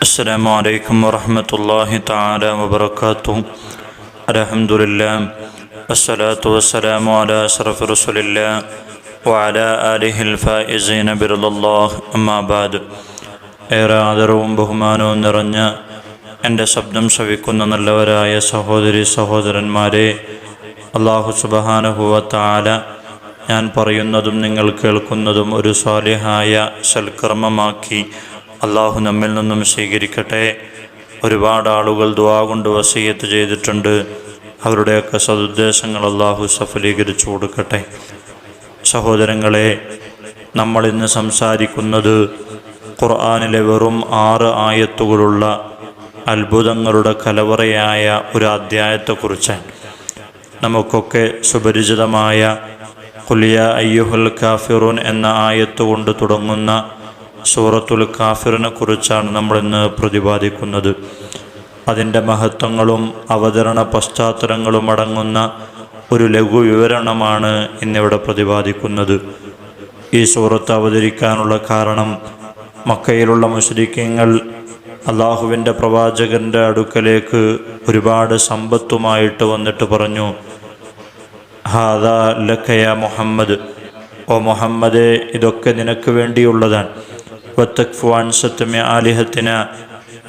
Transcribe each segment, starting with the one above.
السلام عليكم ورحمة الله تعالى وبركاته الحمد لله والصلاة والسلام على أشرف رسول الله وعلى آله الفائزين برضا الله أما بعد ഏറെ ആദരവും ബഹുമാനവും നിറഞ്ഞ എൻ്റെ ശബ്ദം ശ്രവിക്കുന്ന നല്ലവരായ സഹോദരി സഹോദരന്മാരെ അള്ളാഹു സുബഹാനുഭവത്താല ഞാൻ പറയുന്നതും നിങ്ങൾ കേൾക്കുന്നതും ഒരു സ്വാലിഹായ സൽക്കർമ്മമാക്കി അള്ളാഹു നമ്മിൽ നിന്നും സ്വീകരിക്കട്ടെ. ഒരുപാട് ആളുകൾ ദുവാ കൊണ്ട് വസീയത്ത് ചെയ്തിട്ടുണ്ട്. അവരുടെയൊക്കെ സതുദ്ദേശങ്ങൾ അള്ളാഹു സഫലീകരിച്ചു കൊടുക്കട്ടെ. സഹോദരങ്ങളെ നമ്മൾ ഇന്ന് സംസാരിക്കുന്നത് ഖുർആാനിലെ വെറും ആറ് ആയത്തുകളുള്ള അത്ഭുതങ്ങളുടെ കലവറയായ ഒരു അധ്യായത്തെക്കുറിച്ചാണ്. നമുക്കൊക്കെ സുപരിചിതമായ കുലിയ അയ്യുഹുൽ കാഫിറൂൻ എന്ന ആയത്തുകൊണ്ട് തുടങ്ങുന്ന സൂറത്തുൽ കാഫിറിനെ കുറിച്ചാണ് നമ്മളിന്ന് പ്രതിപാദിക്കുന്നത്. അതിന്റെ മഹത്വങ്ങളും അവതരണ പശ്ചാത്തലങ്ങളും അടങ്ങുന്ന ഒരു ലഘു വിവരണമാണ് ഇന്നിവിടെ പ്രതിപാദിക്കുന്നത്. ഈ സൂറത്ത് അവതരിക്കാനുള്ള കാരണം മക്കയിലുള്ള മുസ്ലിക്കങ്ങൾ അള്ളാഹുവിന്റെ പ്രവാചകന്റെ അടുക്കലേക്ക് ഒരുപാട് സമ്പത്തുമായിട്ട് വന്നിട്ട് പറഞ്ഞു ഹാദ ലക്കയ മുഹമ്മദ്. ഓ മുഹമ്മദ് ഇതൊക്കെ നിനക്ക് വേണ്ടിയുള്ളതാണ്. വത്തക്ഫുവാൻ സത്യമ ആലിഹത്തിന്.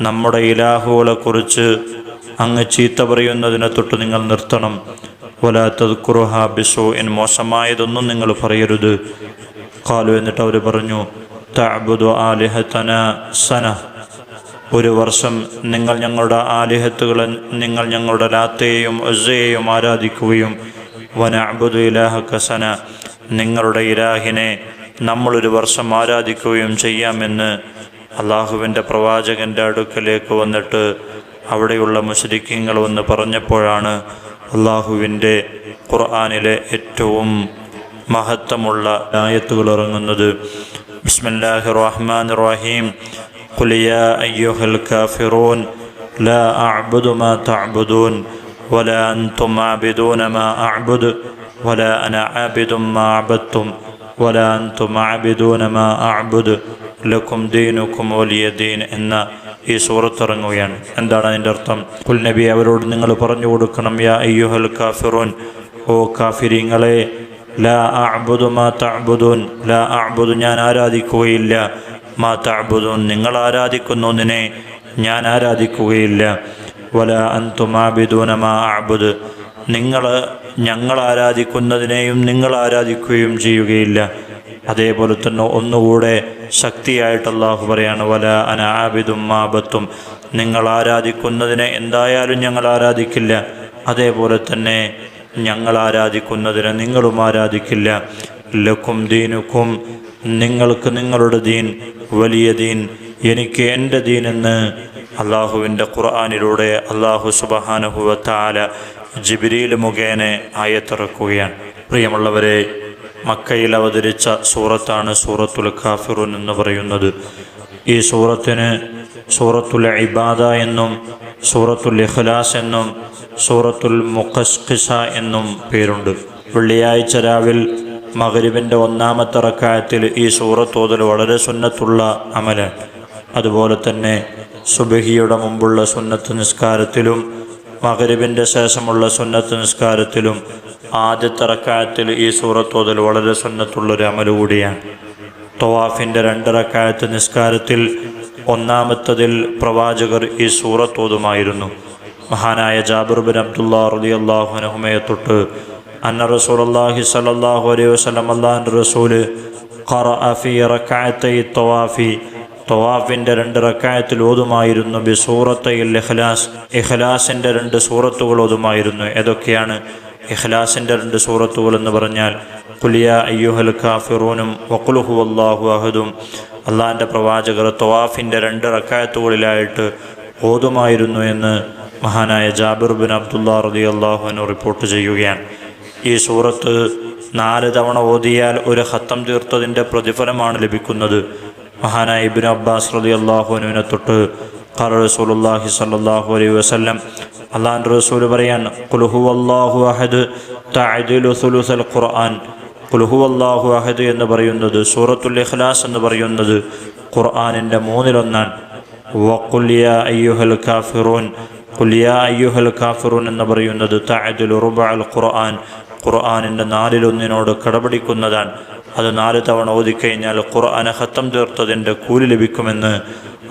നമ്മുടെ ഇലാഹുകളെ കുറിച്ച് അങ്ങ് ചീത്ത പറയുന്നതിനെ തൊട്ട് നിങ്ങൾ നിർത്തണം. വലാത്തത് കുറുഹ ബിസോ എൻ മോശമായതൊന്നും നിങ്ങൾ പറയരുത്. കാലു എന്നിട്ട് അവർ പറഞ്ഞു തഅബുദു ആലിഹത്തന സന. ഒരു വർഷം നിങ്ങൾ ഞങ്ങളുടെ ആലിഹത്തുകളെ നിങ്ങൾ ഞങ്ങളുടെ ലാത്തയെയും ഒസയെയും ആരാധിക്കുകയും വന അബുദു ഇലാഹ കസന നിങ്ങളുടെ ഇലാഹിനെ നമ്മളൊരു വർഷം ആരാധിക്കുകയും ചെയ്യാമെന്ന് അള്ളാഹുവിൻ്റെ പ്രവാചകൻ്റെ അടുക്കലേക്ക് വന്നിട്ട് അവിടെയുള്ള മുസ്ലിക്കങ്ങൾ വന്ന് പറഞ്ഞപ്പോഴാണ് അള്ളാഹുവിൻ്റെ ഖുർആാനിലെ ഏറ്റവും മഹത്വമുള്ള ആയത്തുകൾ ഇറങ്ങുന്നത് ബിസ്മില്ലാഹി റഹ്മാൻ റഹീം قل يا أيها الكافرون لا أعبد ما تعبدون ولا أنتم عابدون ما أعبد ولا أنا عابد ما عبدتم വല അൻതും അബിദൂനമ അബുദ് ലക്കും ദീനുക്കും വലിയ ദീൻ എന്ന ഈ സൂറത്ത് സൂറത്തിറങ്ങുകയാണ് എന്താണ് അതിന്റെ അർത്ഥം? കുൽ നബി അവരോട് നിങ്ങൾ പറഞ്ഞു കൊടുക്കണം യാ അയ്യുഹൽ കാഫിറോൻ ഓ കാഫിരിങ്ങളെ ലാ അബുദു മാ തഅബുദൂൻ ലാ അബുദു ഞാൻ ആരാധിക്കുകയില്ല മാ തഅബുദൂൻ നിങ്ങൾ ആരാധിക്കുന്നതിനെ ഞാൻ ആരാധിക്കുകയില്ല വലാ അൻതും ആബിദൂന മാ അബുദ് നിങ്ങൾ ഞങ്ങൾ ആരാധിക്കുന്നതിനെയും നിങ്ങൾ ആരാധിക്കുകയും ചെയ്യുകയില്ല. അതേപോലെ തന്നെ ഒന്നുകൂടെ ശക്തിയായിട്ട് അള്ളാഹു പറയാണ് വല അനാബിദും മാബത്തും നിങ്ങൾ ആരാധിക്കുന്നതിനെ എന്തായാലും ഞങ്ങൾ ആരാധിക്കില്ല. അതേപോലെ തന്നെ ഞങ്ങൾ ആരാധിക്കുന്നതിനെ നിങ്ങളും ആരാധിക്കില്ല. ലക്കും ദീനുക്കും നിങ്ങൾക്ക് നിങ്ങളുടെ ദീൻ വലിയ ദീൻ എനിക്ക് എന്റെ ദീൻ എന്ന് അള്ളാഹുവിന്റെ ഖുർആാനിലൂടെ അള്ളാഹു സുബഹാനുഹുവത്താല ജിബിരിയിൽ മുഖേന ആയത്തിറക്കുകയാണ്. പ്രിയമുള്ളവരെ മക്കയിൽ അവതരിച്ച സൂറത്താണ് സൂറത്തുൽ ഖാഫിറുൻ എന്ന് പറയുന്നത്. ഈ സൂറത്തിന് സൂറത്തുൽ ഇബാദ എന്നും സൂറത്തുൽ ഇഖ്ലാസ് എന്നും സൂറത്തുൽ മുഖസ്ഖിസ എന്നും പേരുണ്ട്. വെള്ളിയാഴ്ച രാവിൽ മകരുവിന്റെ ഒന്നാമത്തെ റക്കായത്തിൽ ഈ സൂറത്തോതൽ വളരെ സുന്നത്തുള്ള അമലാണ്. അതുപോലെ തന്നെ സുബഹിയുടെ മുമ്പുള്ള സുന്നത്ത് നിസ്കാരത്തിലും മകരുവിന്റെ ശേഷമുള്ള സുന്നത്ത് നിസ്കാരത്തിലും ആദ്യത്തെ റക്കായത്തിൽ ഈ സൂറത്തോതൽ വളരെ സുന്നത്തുള്ളൊരു അമൽ കൂടിയാണ്. തവാഫിന്റെ രണ്ട് റക്കായത്ത് നിസ്കാരത്തിൽ ഒന്നാമത്തതിൽ പ്രവാചകർ ഈ സൂറത്തോതുമായിരുന്നു മഹാനായ ജാബിർബിൻ അബ്ദുല്ലാ റലി അള്ളാഹുനഹുമയെ തൊട്ട് അന്ന റസൂൽ അള്ളാഹി അലൈഹി വസ്ലം അള്ളാഹിന്റെ റസൂൽ ഖറ അഫി റക്കായത്തൈ തവാഫിന്റെ രണ്ട് റക്കായത്തിൽ ഓതുമായിരുന്നു ബി സൂറത്തയിൽ ഇഖ്ലാസ്. ഇഖ്ലാസിന്റെ രണ്ട് സൂറത്തുകൾ ഓതുമായിരുന്നു. ഏതൊക്കെയാണ് ഇഖ്ലാസിന്റെ രണ്ട് സൂറത്തുകൾ എന്ന് പറഞ്ഞാൽ കുലിയ അയ്യുഹൽ കാഫിറൂനും വക്കുലുഹു അള്ളാഹു അഹദും. അള്ളാഹിന്റെ പ്രവാചകർ തവാഫിന്റെ രണ്ട് റക്കായത്തുകളിലായിട്ട് ഓതുമായിരുന്നു എന്ന് മഹാനായ ജാബിർ ബിൻ അബ്ദുല്ലാ റതി അള്ളാഹുവിന് റിപ്പോർട്ട് ചെയ്യുകയാണ്. ഈ സൂറത്ത് നാല് തവണ ഓതിയാൽ ഒരു ഹത്തം തീർത്തതിന്റെ പ്രതിഫലമാണ് ലഭിക്കുന്നത്. മഹാനായ ഇബിൻ അബ്ബാസ് റലി അള്ളാഹുനുവിനെ തൊട്ട് ഖാല റസൂലുള്ളാഹി സ്വല്ലല്ലാഹു അലൈഹി വസല്ലം അള്ളാഹിന്റെ റസൂൽ പറയാൻ കുലുഹു അള്ളാഹു അഹദ് തഅദിലു സുലുസൽ ഖുർആൻ. കുലുഹു അള്ളാഹു അഹദ് എന്ന് പറയുന്നത് സൂറത്തുൽ ഇഖ്ലാസ് എന്ന് പറയുന്നത് ഖുർആനിന്റെ മൂന്നിലൊന്നാണ്. വഖുലിയ അയ്യുഹൽ കാഫിറൂൻ. കുലിയ അയ്യുഹൽ കാഫിറൂൻ എന്ന് പറയുന്നത് തഅദുൽ റുബഅൽ ഖുർആൻ. ഖുർആനിന്റെ നാലിലൊന്നിനോട് കടപിടിക്കുന്നതാണ്. അത് നാല് തവണ ഓതിക്കഴിഞ്ഞാൽ ഖുർആനെ ഹത്തം തീർത്തതിന്റെ കൂലി ലഭിക്കുമെന്ന്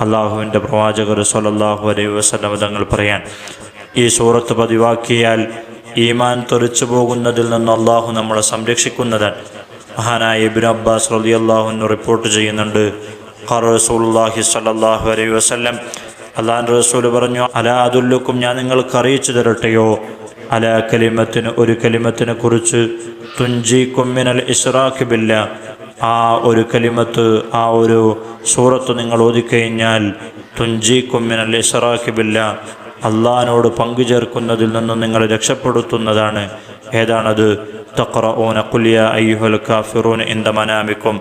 അള്ളാഹുവിന്റെ പ്രവാചകർ സല്ലല്ലാഹു അലൈഹി വസ്ലം തങ്ങൾ പറയാൻ. ഈ സൂറത്ത് പതിവാക്കിയാൽ ഈമാൻ തെറിച്ചു പോകുന്നതിൽ നിന്ന് അള്ളാഹു നമ്മളെ സംരക്ഷിക്കുന്നതാണ് മഹാനായ ഇബിൻ അബ്ബാസ് റലി അള്ളാഹുന്ന് റിപ്പോർട്ട് ചെയ്യുന്നുണ്ട്. ഖർ റസൂലുള്ളാഹി സ്വല്ലല്ലാഹു അലൈഹി വസല്ലം അള്ളാഹു റസൂൽ പറഞ്ഞു അലാ അതുല്ലുക്കും ഞാൻ നിങ്ങൾക്ക് അറിയിച്ചു തരട്ടെയോ? അല കലിമത്തിന് ഒരു കലിമത്തിനെ കുറിച്ച് തുഞ്ചി കുമ്മിനൽ ഇസ്രാഖ് ബില്ല. ആ ഒരു കലിമത്ത് ആ ഒരു സൂറത്ത് നിങ്ങൾ ഓതിക്കഴിഞ്ഞാൽ തുഞ്ചി കുമ്മിനൽ ഇസ്രാഖ് ബില്ല. അള്ളഹാനോട് പങ്കുചേർക്കുന്നതിൽ നിന്നും നിങ്ങളെ രക്ഷപ്പെടുത്തുന്നതാണ്. ഏതാണത്? തക്റഊന കുലിയ അയ്യുഹൽ കാഫിറൂൻ ഇന്ത മനാമിക്കും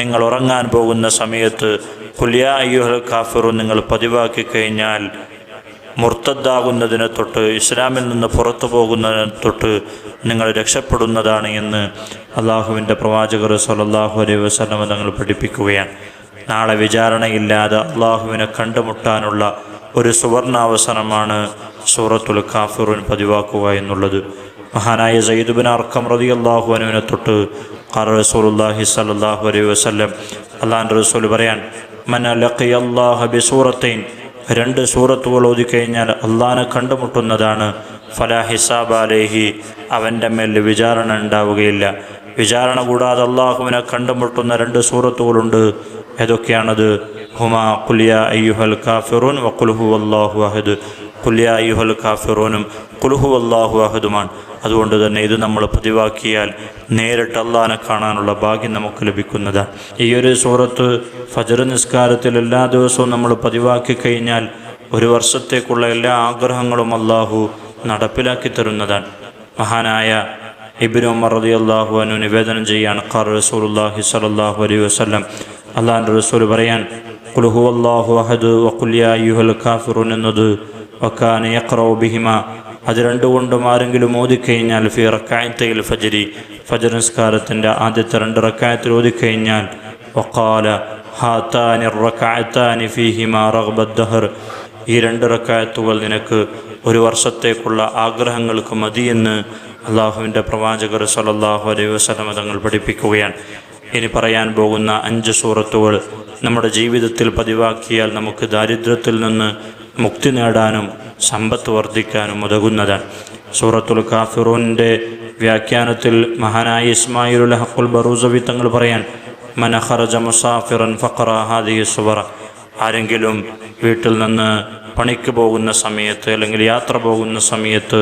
നിങ്ങൾ ഉറങ്ങാൻ പോകുന്ന സമയത്ത് കുലിയ അയ്യുഹൽ കാഫിറൂൻ നിങ്ങൾ പതിവാക്കി കഴിഞ്ഞാൽ മുർത്തദ്ദാകുന്നതിനെ തൊട്ട് ഇസ്ലാമിൽ നിന്ന് പുറത്തു പോകുന്നതിനെ തൊട്ട് നിങ്ങൾ രക്ഷപ്പെടുന്നതാണ് എന്ന് അള്ളാഹുവിന്റെ പ്രവാചകർ സലല്ലാഹു അലൈഹി വസ്ലമ നിങ്ങൾ പഠിപ്പിക്കുകയാണ്. നാളെ വിചാരണയില്ലാതെ അള്ളാഹുവിനെ കണ്ടുമുട്ടാനുള്ള ഒരു സുവർണാവസരമാണ് സൂറത്തുൽ കാഫിറുൻ പതിവാക്കുക എന്നുള്ളത്. മഹാനായ സയ്യിദുബിൻ അർക്കം റതി അള്ളാഹു അനുവിനെ തൊട്ട് ഖാർ റസൂലുല്ലാഹി സല്ലല്ലാഹു അലൈഹി വസ്ലം അള്ളാഹിന്റെ റസൂൽ പറയാൻ മന ലഖിയല്ലാഹ ബിസൂറത്തൈൻ രണ്ട് സൂറത്തുകൾ ഓതിക്കഴിഞ്ഞാൽ അള്ളഹാനെ കണ്ടുമുട്ടുന്നതാണ്. ഫലാ ഹിസാബ് അലേഹി അവന്റെ മേൽ വിചാരണ ഉണ്ടാവുകയില്ല. വിചാരണ കൂടാതെ അള്ളാഹുവിനെ കണ്ടുമുട്ടുന്ന രണ്ട് സൂറത്തുകളുണ്ട്. ഏതൊക്കെയാണത്? ഹുമാ കുലിയ അയ്യുഹൽ കാഫിറൂൻ വക്കുൽഹു അള്ളാഹു അഹദ്. കുലിയ അയ്യുഹൽ കാഫിറൂനും കുൽഹു അള്ളാഹു അഹദുമാണ്. അതുകൊണ്ട് തന്നെ ഇത് നമ്മൾ പതിവാക്കിയാൽ നേരിട്ട് അള്ളഹാനെ കാണാനുള്ള ഭാഗ്യം നമുക്ക് ലഭിക്കുന്നതാണ് ഈ ഒരു സൂറത്ത് ഫജർ നിസ്കാരത്തിൽ എല്ലാ ദിവസവും നമ്മൾ പതിവാക്കി കഴിഞ്ഞാൽ ഒരു വർഷത്തേക്കുള്ള എല്ലാ ആഗ്രഹങ്ങളും അള്ളാഹു നടപ്പിലാക്കി തരുന്നതാണ്. മഹാനായ ഇബിൻ ഉമർ റതി അള്ളാഹു അനു നിവേദനം ചെയ്യാണ്. ഖാർ റസൂലുല്ലാഹി സലാഹു അലൈഹി വസ്ലം അള്ളാഹിന്റെ റസൂൽ പറയാൻ കുൽഹു അള്ളാഹു അഹദ് വക്കുല്യ യുഹൽ കാഫിറുൻ എന്നത് വക്കാന യക്രൗ ബിഹിമ അത് രണ്ടുകൊണ്ടും ആരെങ്കിലും ഓതിക്കഴിഞ്ഞാൽ ഫി റക്കായത്തയിൽ ഫജരി ഫജർ നിസ്കാരത്തിന്റെ ആദ്യത്തെ രണ്ട് റക്കായത്തിൽ ഓതിക്കഴിഞ്ഞാൽ വക്കാല ഹാത്താനി റക്കായത്താനി ഫിഹിമ റഹ്ബദ്ദഹർ ഈ രണ്ട് റക്കായത്തുകൾ നിനക്ക് ഒരു വർഷത്തേക്കുള്ള ആഗ്രഹങ്ങൾക്ക് മതിയെന്ന് അള്ളാഹുവിന്റെ പ്രവാചകർ സലല്ലാഹു അലൈഹി വസ്ലമ തങ്ങൾ പഠിപ്പിക്കുകയാണ്. ഇനി പറയാൻ പോകുന്ന അഞ്ച് സൂറത്തുകൾ നമ്മുടെ ജീവിതത്തിൽ പതിവാക്കിയാൽ നമുക്ക് ദാരിദ്ര്യത്തിൽ നിന്ന് മുക്തി നേടാനും സമ്പത്ത് വർദ്ധിക്കാനും ഉതകുന്നതാണ്. സൂറത്തുൽ കാഫിറൂന്റെ വ്യാഖ്യാനത്തിൽ മഹാനായ ഇസ്മായിലുൽ ഹക്കുൽ ബറൂസവി തങ്ങൾ പറയാൻ മനഹറജ മുസാഫിറൻ ഫഖറ ഹാദി സുബറ. ആരെങ്കിലും വീട്ടിൽ നിന്ന് പണിക്ക് പോകുന്ന സമയത്ത് അല്ലെങ്കിൽ യാത്ര പോകുന്ന സമയത്ത്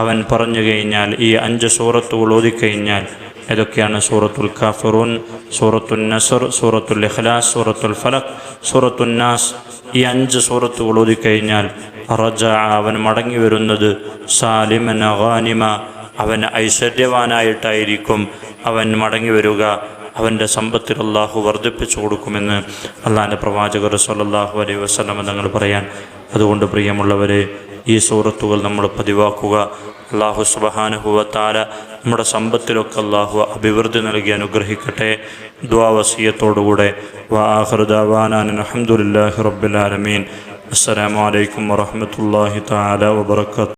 അവൻ പറഞ്ഞു കഴിഞ്ഞാൽ ഈ അഞ്ച് സൂറത്തുകൾ ഓതിക്കഴിഞ്ഞാൽ ഏതൊക്കെയാണ്? സൂറത്തുൽ കാഫിറൂൻ സൂറത്തുൽ നസർ സൂറത്തുൽ ഇഖ്ലാസ് സൂറത്തുൽ ഫലഖ് സൂറത്തുൽ നാസ് ഈ അഞ്ച് സൂറത്തുകൾ ഓതിക്കഴിഞ്ഞാൽ റജ അവൻ മടങ്ങി വരുന്നത് സാലിമൻ അഹാനിമ അവൻ ഐശ്വര്യവാനായിട്ടായിരിക്കും അവൻ മടങ്ങി വരിക. അവന്റെ സമ്പത്തിൽ അള്ളാഹു വർദ്ധിപ്പിച്ചു കൊടുക്കുമെന്ന് അള്ളാഹിന്റെ പ്രവാചകർ സല്ലല്ലാഹു അലൈഹി വസല്ലമ തങ്ങൾ പറയാൻ. അതുകൊണ്ട് പ്രിയമുള്ളവരെ ഈ സൂറത്തുകൾ നമ്മൾ പതിവാക്കുക. അള്ളാഹു സുബഹാനുഹുവത്താല നമ്മുടെ സമ്പത്തിലൊക്കെ അള്ളാഹു അഭിവൃദ്ധി നൽകി അനുഗ്രഹിക്കട്ടെ. ദ്വാവസീയത്തോടുകൂടെ വാഹൃദാവാനാൻ അഹമ്മദുല്ലാഹി റബ്ബുലാലമീൻ അസ്സലാമലൈക്കും വറഹമത്തല്ലാഹി താല വബർക്കാത്തു